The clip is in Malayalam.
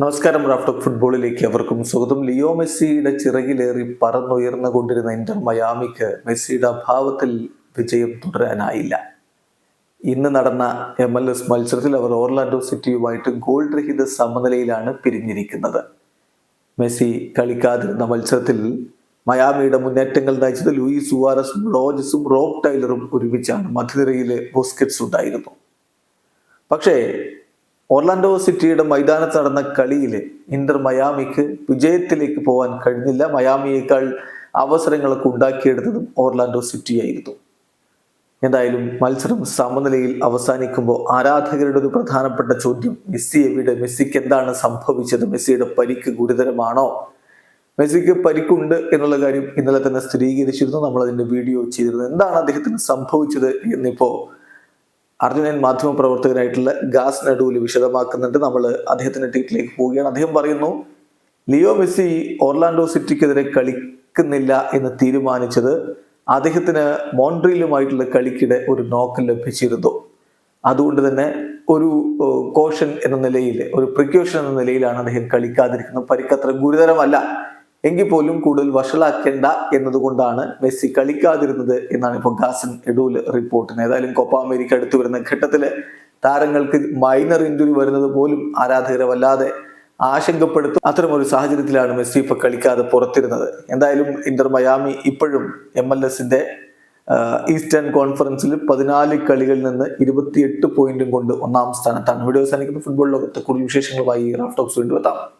നമസ്കാരം റാഫ്റ്റോക്ക് ഫുട്ബോളിലേക്ക് അവർക്കും സ്വാഗതം. ലിയോ മെസ്സിയുടെ ചിറകിലേറി പറന്നുയർന്നു കൊണ്ടിരുന്ന ഇന്റർ മയാമിക്ക് മെസ്സിയുടെ അഭാവത്തിൽ വിജയം തുടരാനായില്ല. ഇന്ന് നടന്ന എം എൽ എസ് മത്സരത്തിൽ അവർ ഓർലാൻഡോ സിറ്റിയുമായിട്ട് ഗോൾ രഹിത സമനിലയിലാണ് പിരിഞ്ഞിരിക്കുന്നത്. മെസ്സി കളിക്കാതിരുന്ന മത്സരത്തിൽ മയാമിയുടെ മുന്നേറ്റങ്ങൾ നയിച്ചത് ലൂയിസ് സുവാരസും ലോജസും റോബ് ടൈലറും ഒരുമിച്ചാണ് മധ്യനിരയിലെ ബോസ്കറ്റ്സ് ഉണ്ടായിരുന്നു പക്ഷേ ഓർലാൻഡോ സിറ്റിയുടെ മൈതാനത്ത് നടന്ന കളിയിൽ ഇന്റർ മയാമിക്ക് വിജയത്തിലേക്ക് പോകാൻ കഴിഞ്ഞില്ല. മയാമിയേക്കാൾ അവസരങ്ങളൊക്കെ ഉണ്ടാക്കിയെടുത്തതും ഓർലാൻഡോ സിറ്റി ആയിരുന്നു എന്തായാലും മത്സരം സമനിലയിൽ അവസാനിക്കുമ്പോൾ ആരാധകരുടെ ഒരു പ്രധാനപ്പെട്ട ചോദ്യം മെസ്സി എവിടെ? മെസ്സിക്ക് എന്താണ് സംഭവിച്ചത്? മെസ്സിയുടെ പരിക്ക് ഗുരുതരമാണോ? മെസ്സിക്ക് പരിക്കുണ്ട് എന്നുള്ള കാര്യം ഇന്നലെ തന്നെ സ്ഥിരീകരിച്ചിരുന്നു. നമ്മൾ അതിന്റെ വീഡിയോ ചെയ്തിരുന്നു. എന്താണ് അദ്ദേഹത്തിന് സംഭവിച്ചത് എന്നിപ്പോ അർജുനൻ മാധ്യമ പ്രവർത്തകനായിട്ടുള്ള ഗാസ് നടുവിൽ വിശദമാക്കുന്നുണ്ട്. നമ്മൾ അദ്ദേഹത്തിന്റെ ട്വീറ്റിലേക്ക് പോവുകയാണ്. അദ്ദേഹം പറയുന്നു ലിയോ മെസ്സി ഓർലാൻഡോ സിറ്റിക്കെതിരെ കളിക്കുന്നില്ല എന്ന് തീരുമാനിച്ചത് അദ്ദേഹത്തിന് മോൺട്രിയിലുമായിട്ടുള്ള കളിക്കിടെ ഒരു നോക്ക് ലഭിച്ചിരുന്നു. അതുകൊണ്ട് തന്നെ ഒരു കോഷൻ എന്ന നിലയിൽ ഒരു പ്രിക്കോഷൻ എന്ന നിലയിലാണ് അദ്ദേഹം കളിക്കാതിരിക്കുന്നത്. പരിക്കത്ര ഗുരുതരമല്ല. എങ്കിൽ പോലും കൂടുതൽ വഷളാക്കേണ്ട എന്നതുകൊണ്ടാണ് മെസ്സി കളിക്കാതിരുന്നത് എന്നാണ് ഇപ്പോൾ ഗാസൻ എഡൂൽ റിപ്പോർട്ടിന്. ഏതായാലും കോപ്പ അമേരിക്ക അടുത്ത് വരുന്ന ഘട്ടത്തിൽ താരങ്ങൾക്ക് മൈനർ ഇഞ്ചുറി വരുന്നത് പോലും ആരാധകരെ വല്ലാതെ ആശങ്കപ്പെടുത്തും. അത്തരം ഒരു സാഹചര്യത്തിലാണ് മെസ്സി ഇപ്പൊ കളിക്കാതെ പുറത്തിരുന്നത്. എന്തായാലും ഇന്റർ മയാമി ഇപ്പോഴും എം എൽ എസിന്റെ ഈസ്റ്റേൺ കോൺഫറൻസിൽ പതിനാല് കളികളിൽ നിന്ന് ഇരുപത്തിയെട്ട് പോയിന്റും കൊണ്ട് ഒന്നാം സ്ഥാനത്താണ്. വീഡിയോ സാധിക്കുന്ന ഫുട്ബോൾ ലോകത്ത് കൂടുതൽ വിശേഷങ്ങളുമായി റാഫ്റ്റോക്സ് വീണ്ടും എത്താം.